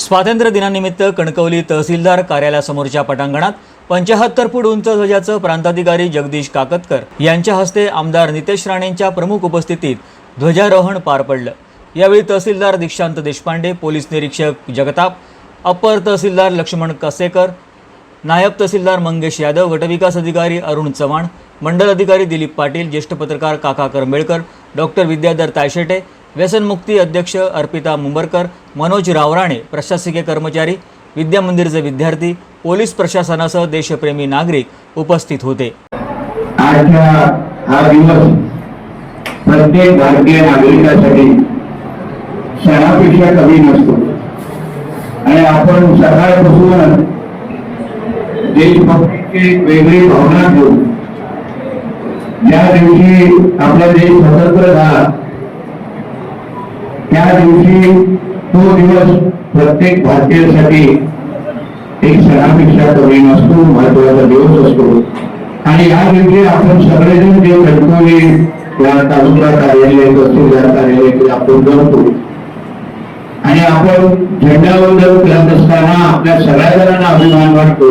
स्वातंत्र्य दिनानिमित्त कणकवली तहसीलदार कार्यालयासमोरच्या पटांगणात पंचाहत्तर फूट उंच ध्वजाचं प्रांताधिकारी जगदीश काकतकर यांच्या हस्ते आमदार नितेश राणेंच्या प्रमुख उपस्थितीत ध्वजारोहण पार पडलं. यावेळी तहसीलदार दीक्षांत देशपांडे पोलीस निरीक्षक जगताप अप्पर तहसीलदार लक्ष्मण कसेकर नायब तहसीलदार मंगेश यादव गटविकास अधिकारी अरुण चव्हाण मंडल अधिकारी दिलीप पाटील ज्येष्ठ पत्रकार काका करंबेळकर डॉक्टर विद्याधर तायशेटे व्यसनमुक्ती अध्यक्ष अर्पिता मुंबरकर मनोज रावराणे प्रशासकीय कर्मचारी विद्या मंदिरचे विद्यार्थी पोलीस प्रशासनासह देशप्रेमी नागरिक उपस्थित होते. आजचा हा दिवस प्रत्येक भारतीय नागरिकासाठी क्षणापेक्षा कमी नसतो. आणि आपण सकाळपासून देशभक्तीची वेगळी भावना घेऊन ज्या दिवशी आपला देश स्वतंत्र झाला त्या दिवशी तो दिवस प्रत्येक भारतीयासाठी एक सणापेक्षा कमी नसतो महत्त्वाचा दिवस असतो. आणि या दिवशी आपण सगळेजण जे कणकवली या तालुका कार्यालय तहसीलदार कार्यालय ते आपण करतो आणि आपण झेंडावंदन करत असताना आपल्या सगळ्या जणांना अभिमान वाटतो.